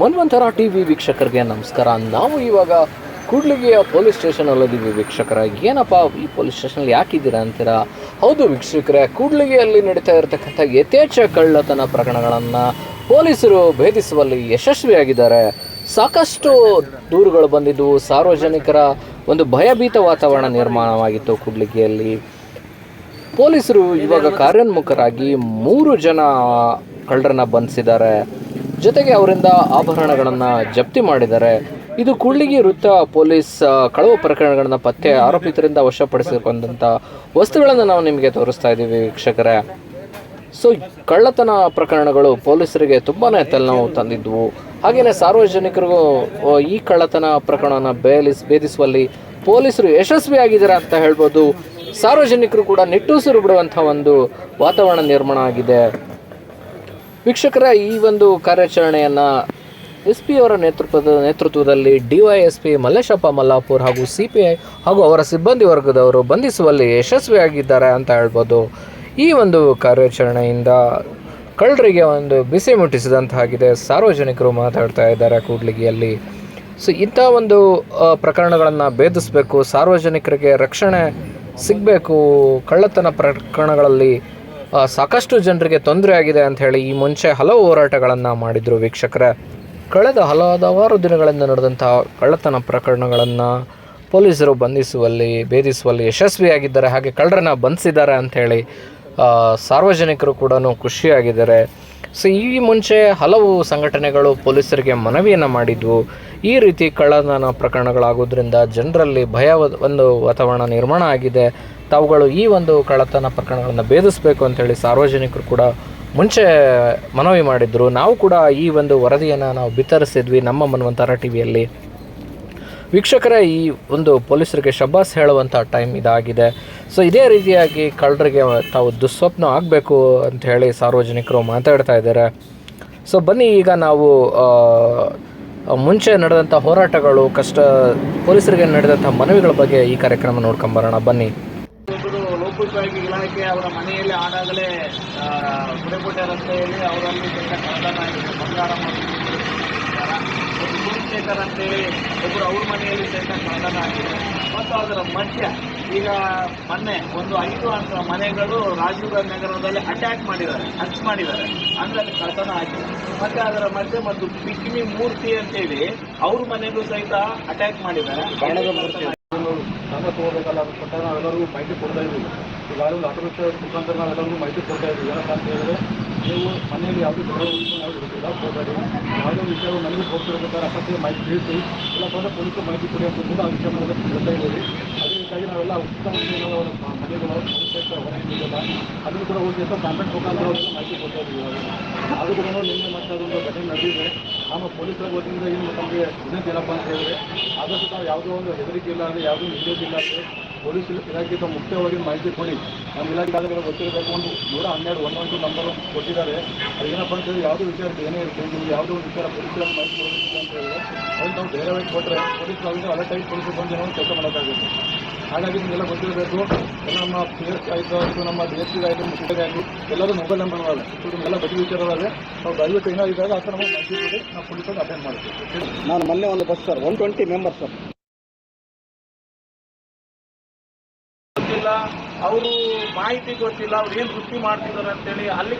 ಮನ್ವಂತರ T V ವೀಕ್ಷಕರಿಗೆ ನಮಸ್ಕಾರ. ನಾವು ಇವಾಗ ಕೂಡ್ಲಿಗೆಯ ಪೊಲೀಸ್ ಸ್ಟೇಷನ್ ಅಲ್ಲಿದ್ದೀವಿ ವೀಕ್ಷಕರ. ಏನಪ್ಪ, ಈ ಪೊಲೀಸ್ ಸ್ಟೇಷನ್ ಯಾಕಿದ್ದೀರಾ ಅಂತೀರಾ? ಹೌದು ವೀಕ್ಷಕರೇ, ಕೂಡ್ಲಿಗೆಯಲ್ಲಿ ನಡೀತಾ ಇರತಕ್ಕಂಥ ಯಥೇಚ್ಛ ಕಳ್ಳತನ ಪ್ರಕರಣಗಳನ್ನು ಪೊಲೀಸರು ಭೇದಿಸುವಲ್ಲಿ ಯಶಸ್ವಿಯಾಗಿದ್ದಾರೆ. ಸಾಕಷ್ಟು ದೂರುಗಳು ಬಂದಿದ್ದವು ಸಾರ್ವಜನಿಕರ ಒಂದು ಭಯಭೀತ ವಾತಾವರಣ ನಿರ್ಮಾಣವಾಗಿತ್ತು ಕೂಡ್ಲಿಗೆಯಲ್ಲಿ. ಪೊಲೀಸರು ಇವಾಗ ಕಾರ್ಯೋನ್ಮುಖರಾಗಿ ಮೂರು ಜನ ಕಳ್ಳರನ್ನ ಬಂಧಿಸಿದ್ದಾರೆ. ಜೊತೆಗೆ ಅವರಿಂದ ಆಭರಣಗಳನ್ನು ಜಪ್ತಿ ಮಾಡಿದ್ದಾರೆ. ಇದು ಕುಳ್ಳಿಗಿ ವೃತ್ತ ಪೊಲೀಸ್ ಕಳವು ಪ್ರಕರಣಗಳನ್ನು ಪತ್ತೆ ಆರೋಪಿತರಿಂದ ವಶಪಡಿಸಿಕೊಂಡಂಥ ವಸ್ತುಗಳನ್ನು ನಾವು ನಿಮಗೆ ತೋರಿಸ್ತಾ ಇದ್ದೀವಿ ವೀಕ್ಷಕರೇ. ಸೊ ಕಳ್ಳತನ ಪ್ರಕರಣಗಳು ಪೊಲೀಸರಿಗೆ ತುಂಬಾ ತಲೆನೋವು ತಂದಿದ್ವು. ಹಾಗೆಯೇ ಸಾರ್ವಜನಿಕರಿಗೂ ಈ ಕಳ್ಳತನ ಪ್ರಕರಣವನ್ನು ಬೇಲಿಸ್, ಭೇದಿಸುವಲ್ಲಿ ಪೊಲೀಸರು ಯಶಸ್ವಿಯಾಗಿದ್ದಾರೆ ಅಂತ ಹೇಳ್ಬೋದು. ಸಾರ್ವಜನಿಕರು ಕೂಡ ನಿಟ್ಟುಸಿರು ಬಿಡುವಂಥ ಒಂದು ವಾತಾವರಣ ನಿರ್ಮಾಣ ಆಗಿದೆ. ವೀಕ್ಷಕರ, ಈ ಒಂದು ಕಾರ್ಯಾಚರಣೆಯನ್ನು ಎಸ್ ಪಿ ಅವರ ನೇತೃತ್ವದ, ನೇತೃತ್ವದಲ್ಲಿ ಡಿವೈಎಸ್ಪಿ ಮಲ್ಲೇಶಪ್ಪ ಮಲ್ಲಾಪುರ್ ಹಾಗೂ ಸಿ ಪಿ ಐ ಹಾಗೂ ಅವರ ಸಿಬ್ಬಂದಿ ವರ್ಗದವರು ಬಂಧಿಸುವಲ್ಲಿ ಯಶಸ್ವಿಯಾಗಿದ್ದಾರೆ ಅಂತ ಹೇಳ್ಬೋದು. ಈ ಒಂದು ಕಾರ್ಯಾಚರಣೆಯಿಂದ ಕಳ್ಳರಿಗೆ ಒಂದು ಬಿಸಿ ಮುಟ್ಟಿಸಿದಂತಾಗಿದೆ. ಸಾರ್ವಜನಿಕರು ಮಾತಾಡ್ತಾ ಇದ್ದಾರೆ ಕೂಡ್ಲಿಗಿಯಲ್ಲಿ. ಸೊ ಇಂಥ ಒಂದು ಪ್ರಕರಣಗಳನ್ನು ಭೇದಿಸಬೇಕು, ಸಾರ್ವಜನಿಕರಿಗೆ ರಕ್ಷಣೆ ಸಿಗಬೇಕು ಕಳ್ಳತನ ಪ್ರಕರಣಗಳಲ್ಲಿ ಸಾಕಷ್ಟು ಜನರಿಗೆ ತೊಂದರೆ ಆಗಿದೆ ಅಂತ ಹೇಳಿ ಈ ಮುಂಚೆ ಹಲವು ಹೋರಾಟಗಳನ್ನು ಮಾಡಿದರು ವೀಕ್ಷಕರೇ. ಕಳೆದ ಹಲವಾರು ದಿನಗಳಿಂದ ನಡೆದಂತಹ ಕಳ್ಳತನ ಪ್ರಕರಣಗಳನ್ನು ಪೊಲೀಸರು ಬಂಧಿಸುವಲ್ಲಿ, ಭೇದಿಸುವಲ್ಲಿ ಯಶಸ್ವಿಯಾಗಿದ್ದಾರೆ. ಹಾಗೆ ಕಳ್ಳರನ್ನ ಬಂಧಿಸಿದ್ದಾರೆ ಅಂಥೇಳಿ ಸಾರ್ವಜನಿಕರು ಕೂಡ ಖುಷಿಯಾಗಿದ್ದಾರೆ. ಸೊ ಈ ಮುಂಚೆ ಹಲವು ಸಂಘಟನೆಗಳು ಪೊಲೀಸರಿಗೆ ಮನವಿಯನ್ನು ಮಾಡಿದ್ವು. ಈ ರೀತಿ ಕಳ್ಳತನ ಪ್ರಕರಣಗಳಾಗೋದ್ರಿಂದ ಜನರಲ್ಲಿ ಭಯ ಒಂದು ವಾತಾವರಣ ನಿರ್ಮಾಣ ಆಗಿದೆ. ತಾವುಗಳು ಈ ಒಂದು ಕಳ್ಳತನ ಪ್ರಕರಣಗಳನ್ನು ಭೇದಿಸಬೇಕು ಅಂತೇಳಿ ಸಾರ್ವಜನಿಕರು ಕೂಡ ಮುಂಚೆ ಮನವಿ ಮಾಡಿದ್ರು. ನಾವು ಕೂಡ ಈ ಒಂದು ವರದಿಯನ್ನು ನಾವು ಬಿತ್ತರಿಸಿದ್ವಿ ನಮ್ಮ ಮನ್ವಂತರ ಟಿ ವಿಯಲ್ಲಿ ವೀಕ್ಷಕರೇ, ಈ ಒಂದು ಪೊಲೀಸರಿಗೆ ಶಬ್ಬಾಸ್ ಹೇಳುವಂಥ ಟೈಮ್ ಇದಾಗಿದೆ. ಸೊ ಇದೇ ರೀತಿಯಾಗಿ ಕಳ್ಳರಿಗೆ ತಾವು ದುಸ್ವಪ್ನ ಆಗಬೇಕು ಅಂತ ಹೇಳಿ ಸಾರ್ವಜನಿಕರು ಮಾತಾಡ್ತಾ ಇದ್ದಾರೆ. ಸೊ ಬನ್ನಿ, ಈಗ ನಾವು ಮುಂಚೆ ನಡೆದಂಥ ಹೋರಾಟಗಳು, ಕಷ್ಟ, ಪೊಲೀಸರಿಗೆ ನಡೆದಂಥ ಮನವಿಗಳ ಬಗ್ಗೆ ಈ ಕಾರ್ಯಕ್ರಮ ನೋಡ್ಕೊಂಬರೋಣ ಬನ್ನಿ. ಲೋಕೋಪಯೋಗಿ ಇಲಾಖೆ ಅವರ ಮನೆಯಲ್ಲಿ ಆಗಾಗಲೇ ರಸ್ತೆಯಲ್ಲಿ ಅವರಲ್ಲಿ ಕೆಟ್ಟ ಕಳ್ಳತನ ಆಗಿದೆ ಬಂಗಾರ ಮತ್ತು ವಿಚಾರ. ಒಂದು ಅಂತೇಳಿ ಒಬ್ಬರು ಅವ್ರ ಮನೆಯಲ್ಲಿ ಸೆಂಟರ್ ಮಾಡಲ್ಲ ಆಗಿದೆ ಮತ್ತು ಅದರ ಮಧ್ಯ ಈಗ ಮೊನ್ನೆ ಒಂದು ಐದು ಅಂತ ಮನೆಗಳು ರಾಜೀವ್ ನಗರದಲ್ಲಿ ಅಟ್ಯಾಕ್ ಮಾಡಿದ್ದಾರೆ ಹಚ್ ಮಾಡಿದ್ದಾರೆ. ಅಂದ್ರೆ ಅಲ್ಲಿ ಕಳ್ತನ ಆಗಿದೆ. ಮತ್ತೆ ಅದರ ಮಧ್ಯೆ ಮತ್ತು ಬಿಕ್ಮಿ ಮೂರ್ತಿ ಅಂತೇಳಿ ಅವ್ರ ಮನೆಗೂ ಸಹಿತ ಅಟ್ಯಾಕ್ ಮಾಡಿದ್ದಾರೆ. ಹಣ ತಗೋಬೇಕಲ್ಲ ನಾವೆಲ್ಲರಿಗೂ ಮಾಹಿತಿ ಕೊಡ್ತಾ ಇದ್ದೀವಿ. ಈಗಾಗಲೇ ಆಟೋ ಮುಖಾಂತರ ನಾವೆಲ್ಲರಿಗೂ ಮಾಹಿತಿ ಕೊಡ್ತಾ ಇದ್ದೀವಿ. ಏನಪ್ಪ ಅಂತ ಹೇಳಿದ್ರೆ ನೀವು ಮನೆಯಲ್ಲಿ ಯಾವುದೇ ನಾವು ಹೋಗಬೇಡಿ. ಯಾವುದೇ ವಿಷಯ ಮನೆಗೆ ಹೋಗ್ತಿರ್ಬೇಕಾದ್ರೆ ಅಪ್ಪತ್ತಿಗೆ ಮಾಹಿತಿ ತಿಳಿಸಿ ಇಲ್ಲಪ್ಪ ಅಂದರೆ ಪೊಲೀಸರು ಮಾಹಿತಿ ಕೊಡಿ ಅಂತ ಕೂಡ ಆ ವಿಷಯ ಮೇಲೆ ಹೇಳ್ತಾ ಇದ್ದೀವಿ. ಅದೇ ರೀತಿಯಾಗಿ ನಾವೆಲ್ಲ ಉತ್ತಮ ಮನೆಗಳು ಹೊರಗಿಲ್ಲ ಅದನ್ನು ಕೂಡ ಹೋಗಿ ಅಂತ ಕಾಂಟ್ಯಾಕ್ಟ್ ಮುಖಾಂತರ ಮಾಹಿತಿ ಕೊಡ್ತಾ ಇದ್ದೀವಿ ಅದು ಕೂಡ ನಿನ್ನೆ ಮತ್ತೆ ಅದೊಂದು ಘಟನೆ ನಡೆದಿದೆ. ನಮ್ಮ ಪೊಲೀಸರ ವತಿಯಿಂದ ಏನು ನಮಗೆ ಏನಪ್ಪ ಅಂತ ಹೇಳಿದ್ರೆ, ಆದಷ್ಟು ನಾವು ಯಾವುದೋ ಒಂದು ಹೆದರಿಕೆ ಇಲ್ಲ ಅಂದರೆ ಯಾವುದೋ ನಿರ್ದೇಶ ಇಲ್ಲ ಅಂದರೆ ಪೊಲೀಸ್ ಇಲಾಖೆಯಿಂದ ಮುಖ್ಯವಾಗಿ ಮಾಹಿತಿ ಕೊಡಿ. ನಮ್ಮ ಇಲಾಖೆ ಗೊತ್ತಿರಬೇಕು ಒಂದು ನೂರ ಹನ್ನೆರಡು ಒನ್ ಒನ್ ಟು ನಂಬರ್ ಕೊಟ್ಟಿದ್ದಾರೆ. ಅದು ಏನಪ್ಪ ಅಂತ ಹೇಳಿ ಯಾವುದೇ ವಿಚಾರ ಏನೇ ಇರುತ್ತೆ ನಿಮ್ಗೆ ಯಾವುದೇ ಒಂದು ವಿಚಾರ ಪೊಲೀಸರಿಗೆ ಮಾಹಿತಿ ಕೊಡಬೇಕು ಅಂತ ಹೇಳಿದ್ರೆ ಅವ್ರು ನಾವು ಧೈರ್ಯವಾಗಿ ಕೊಟ್ಟರೆ ಪೊಲೀಸ್ ನಾವಿಂದ ಅಲರ್ಟ್ ಆಗಿ ಪೊಲೀಸ್ ಬಂದು ನಾವು ಕೆಲಸ ಮಾಡೋಕ್ಕಾಗುತ್ತೆ. ಹಾಗಾಗಿ ನಿಮಗೆಲ್ಲ ಗೊತ್ತಿರಬೇಕು, ಎಲ್ಲ ನಮ್ಮ ಪಿ ಎಸ್ ಆಯಿತು ಆಯಿತು ನಮ್ಮ ಡಿ ಎಸ್ ಪಿ ಆಯಿತು ಮುಖ್ಯವಾಗಿ ಆಯಿತು ಎಲ್ಲರೂ ಮೊಬೈಲ್ ನಂಬರ್ ಅಲ್ಲ ನಿಮಗೆಲ್ಲ ಬಗ್ಗೆ ವಿಚಾರವಾದರೆ ನಾವು ದಯವಿಟ್ಟು ಏನಾಗಿದ್ದಾಗ ಆ ಥರ ಮಾಹಿತಿ ನಾವು ಪೊಲೀಸರಿಗೆ ಅಟೆಂಡ್ ಮಾಡ್ತೀವಿ. ನಾನು ಮೊನ್ನೆ ಒಂದು bus sir, one twenty members sir. ಗೊತ್ತಿಲ್ಲ ಅವರು ಮಾಹಿತಿ ಗೊತ್ತಿಲ್ಲ ಅವ್ರು ಏನು ವೃತ್ತಿ ಮಾಡ್ತಿದ್ದಾರೆ ಅಂತೇಳಿ ಅಲ್ಲಿ